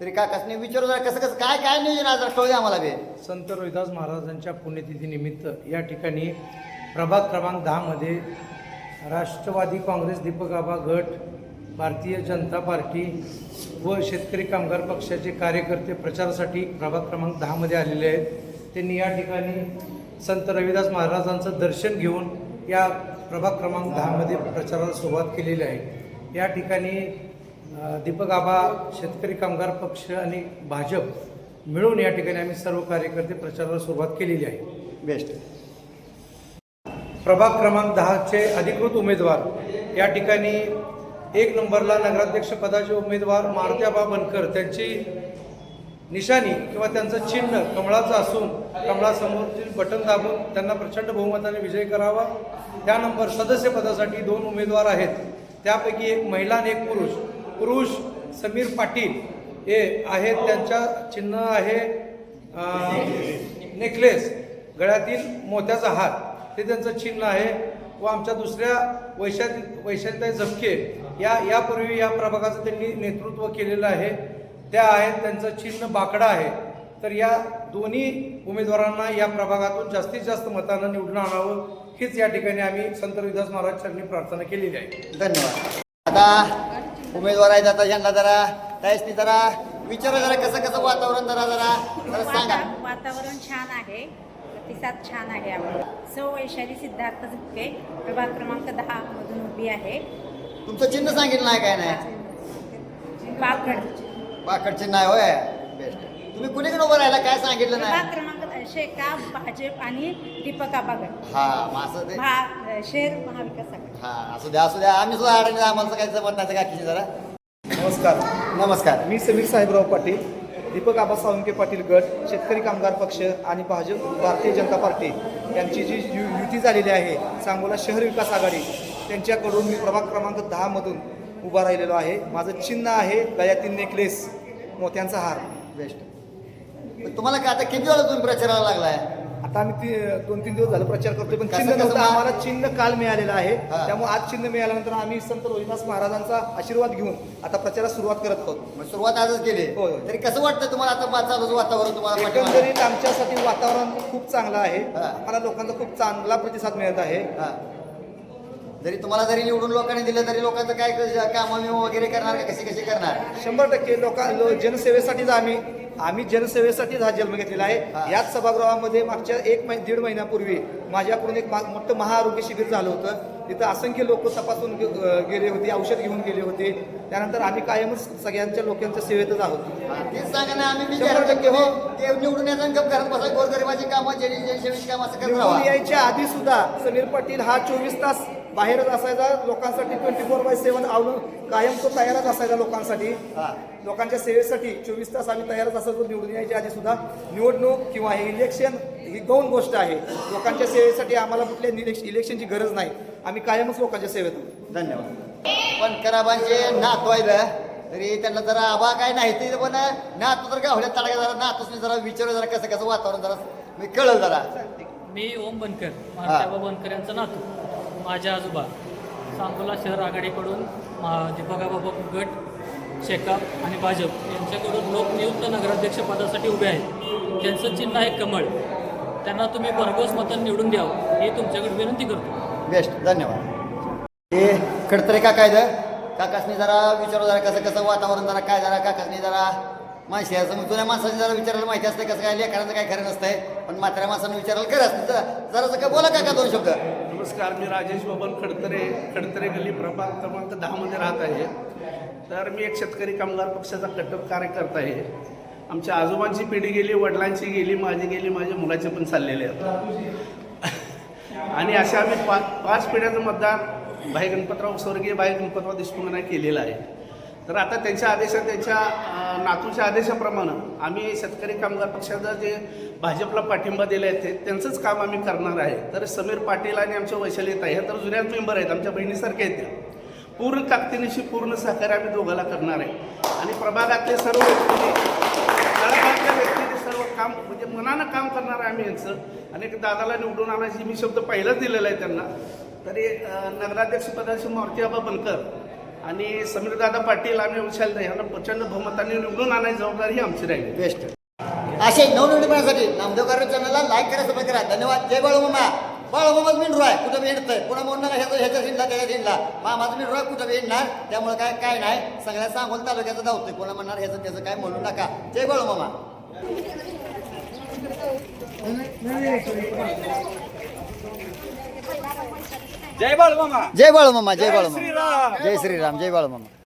तरी काकासने विचारू जरा कसं कसं काय काय नियोजन आज कळू आम्हाला बे? संत रोहिदास महाराजांच्या पुण्यतिथीनिमित्त या ठिकाणी प्रभाग क्रमांक दहामध्ये राष्ट्रवादी काँग्रेस दीपक आबा गट भारतीय जनता पार्टी व शेतकरी कामगार पक्षाचे कार्यकर्ते प्रचारासाठी प्रभाग क्रमांक दहामध्ये आलेले आहेत. त्यांनी या ठिकाणी संत रविदास महाराजांचं दर्शन घेऊन या प्रभाग क्रमांक दहामध्ये प्रचाराला सुरुवात केलेली आहे. या ठिकाणी दीपक आबा शेतकरी कामगार पक्ष आणि भाजप मिळून या ठिकाणी आम्ही सर्व कार्यकर्ते प्रचाराला सुरुवात केलेली आहे. बेस्ट. प्रभाग क्रमांक दहाचे अधिकृत उमेदवार. या ठिकाणी एक नंबरला नगराध्यक्ष पदाचे उमेदवार मारुत्याबा बनकर. त्यांची निशाणी किंवा त्यांचं चिन्ह कमळाचं असून कमळासमोरतील बटन दाबून त्यांना प्रचंड बहुमताने विजय करावा. त्या नंबर सदस्य पदासाठी दोन उमेदवार आहेत. त्यापैकी एक महिला आणि एक पुरुष. पुरुष समीर पाटील हे आहेत त्यांच्या चिन्ह आहे नेकलेस. गळ्यातील मोत्याचा हात ते त्यांचं चिन्ह आहे. व आमच्या दुसऱ्या वैशाली वैशालीताई झपके या यापूर्वी या प्रभागाचं त्यांनी नेतृत्व केलेलं आहे. त्या आहेत त्यांचं चिन्ह बाकडा आहे. तर या दोन्ही उमेदवारांना या प्रभागातून जास्तीत जास्त मतांना निवडून आणावं. हीच या ठिकाणी आम्ही संत रविदास महाराज चरणी प्रार्थना केलेली आहे. धन्यवाद. आता उमेदवार आहेत आता ज्यांना जरा त्यासनी जरा विचारा जरा कसं कसं वातावरण जरा जरा जरा सांगा. वाता- वातावरण छान आहे प्रतिसाद छान आहे आपला. सौ वैशाली सिद्धार्थ झुपके प्रभाग क्रमांक दहा मधून उभी आहे. तुमचं चिन्ह सांगितलं नाही काय नाही? पाकड चिन्ह आहे होय. बेस्ट. तुम्ही कुणीकडे उभं राहिला? काय सांगितलं प्रभाग नाही क्रमांक शेका भाजप आणि दीपक आबागड? हा मग असं ते भा शेर महाविकास आघाडी. हा असू द्या असू द्या. आम्ही सुद्धा आम्हाला काही जमत नाही काकीची जरा. नमस्कार. नमस्कार. मी समीर साहेबराव पाटील दीपक आबा सावंके पाटील गट शेतकरी कामगार पक्ष आणि भाजप भारतीय जनता पार्टी. यांची जी यु युती झालेली आहे सांगोला शहर विकास आघाडी त्यांच्याकडून मी प्रभाग क्रमांक दहामधून उभा राहिलेलो आहे. माझं चिन्ह आहे गळ्यातील नेकलेस मोत्यांचा हार. बेस्ट. तुम्हाला काय आता किती वेळा तुम्ही प्रचाराला लागलाय आता आम्ही ती दोन तीन दिवस झालं प्रचार करतोय पण कसं- चिन्ह कसं नव्हतं आम्हाला चिन्ह काल मिळालेलं आहे हा. त्यामुळे आज चिन्ह मिळाल्यानंतर आम्ही संत रोहिदास महाराजांचा आशीर्वाद घेऊन आता प्रचारास सुरुवात करत आहोत मग सुरुवात आजच केली होय, होय. तरी कसं वाटतं तुम्हाला आता चालूचं वातावरण तुम्हाला पाठीमागे? एकंदरीत आमच्यासाठी वातावरण खूप चांगलं आहे हा. आम्हाला लोकांचा खूप चांगला प्रतिसाद मिळत आहे हा. जरी तुम्हाला जरी निवडून लोकांनी दिलं तरी लोकांचं काय काम वगैरे करणार का कशी कशी करणार शंभर टक्के लोक लो- जनसेवेसाठीच आम्ही आम्ही जनसेवेसाठीच हा जन्म घेतलेला. आहे. याच सभागृहामध्ये मागच्या एक महिने दीड महिन्यापूर्वी माझ्याकडून एक मा- मोठं महाआरोग्य शिबिर झालं होतं. तिथं असंख्य लोक तपासून गेले होते औषध घेऊन गेले होते. त्यानंतर आम्ही कायमच सगळ्यांच्या लोकांच्या सेवेतच आहोत. तेच सांगा ना आम्ही हो. निवडून बसा गोरगरिबाची कामं जरी जनसेवेची कामं असं करत निवडून राहा. यायच्या आधी सुद्धा समीर पाटील हा चोवीस तास बाहेरच असायचा लोकांसाठी ट्वेंटी फोर बाय सेव्हन आवडून कायम तो तयारच असायचा लोकांसाठी. हा. लोकांच्या सेवेसाठी चोवीस तास आम्ही तयारच असायचो निवडून यायच्या आधी सुद्धा. निवडणूक किंवा हे इलेक्शन ही गौण गोष्ट आहे. लोकांच्या सेवेसाठी आम्हाला कुठल्या इलेक्श- इलेक्शनची गरज नाही. आम्ही कायमच लोकांच्या सेवेत आहोत. धन्यवाद. पण कराबांचे नातू आहे तरी त्यांना जरा आबा काय नाही ते पण नातू तर गावड्यात तडका जरा नातूच जरा विचारू जरा कसं कसं वातावरण जरा मी कळलं जरा. मी ओम बनकर बनकर यांचा नातू. माझ्या आजोबा सांगोला शहर आघाडीकडून मा- दीपकाबाबा गट शेकाप आणि भाजप यांच्याकडून लोकनियुक्त नगराध्यक्ष पदासाठी उभे आहेत. त्यांचं चिन्ह आहे कमळ. त्यांना तुम्ही भरघोस मतं निवडून द्यावं ही तुमच्याकडे विनंती करतो. बेस्ट धन्यवाद. हे खडतरे काका कायदा काकासनी जरा विचारू जरा कसं कसं वातावरण जरा काय जरा काकासनी जरा माणशी असं जुन्या माणसाने जरा विचारायला माहिती असतं कसं काय लेकरांचं काय खरं नसतंय. पण म्हाताऱ्या माणसानं विचारायला खरं असतं. जरा जरासं का बोला काका दोन शब्द. नमस्कार मी राजेश बबन खडतरे खडतरे गल्ली प्रभाग क्रमांक दहामध्ये राहत आहे. तर मी एक शेतकरी कामगार पक्षाचा कटक कार्यकर्ता आहे. आमच्या आजोबांची पिढी गेली वडिलांची गेली माझी गेली माझ्या मुलाचे पण चाललेले आहेत. आणि अशा आम्ही पाच पाच पिढ्याचं मतदान भाई गणपतराव स्वर्गीय भाई गणपतराव देशमुखांना केलेलं आहे. तर आता त्यांच्या आदेशात त्यांच्या नातूच्या आदेशाप्रमाणे आम्ही शेतकरी कामगार पक्षाचा जे भाजपला पाठिंबा दिला आहे ते त्यांचंच काम आम्ही करणार आहे. तर समीर पाटील आणि आमच्या वैशाली आहे ह्या तर जुन्याच मेंबर आहेत आमच्या बहिणीसारख्या आहेत त्या पूर्ण ताकदीनिशी पूर्ण सहकार्य आम्ही दोघाला करणार आहे. आणि प्रभागातले सर्व व्यक्तींनी तळागाळातल्या व्यक्तीने सर्व काम म्हणजे मनानं काम करणार आहे आम्ही यांचं. आणि एक दादाला निवडून आणायची मी शब्द पहिलाच दिलेला आहे त्यांना. तरी नगराध्यक्षपदाची नगराध्यक्षपदाचे मारुतीबाबा बनकर आणि समीरदादा पाटील आम्ही उचल यांना प्रचंड बहुमताने निवडून आणायची जबाबदारी ही आमची राहिली. बेस्ट. असे नवनवीन बनण्यासाठी नामदेव गार्ड चॅनलला लाईक करा सबस्क्राईब करा. धन्यवाद. जय बाळूमामा. बाळूमामाच मिंडू आहे. कुठं भेटतंय कुणा पुन्हा म्हणून ह्याचं ह्याच्या हिंडला त्याच्या हिंडला मामाचं मिंडू आहे. कुठं भेटणार त्यामुळे काय काय नाही. सगळ्या सांगोल तालुक्याचं धावतोय. कोणा म्हणणार ह्याचं त्याचं काय म्हणू नका. जय बाळूमामा. जय बाळमामा जय बाळूमामा जय बाळूमामा जय श्रीराम जय बाळूमामा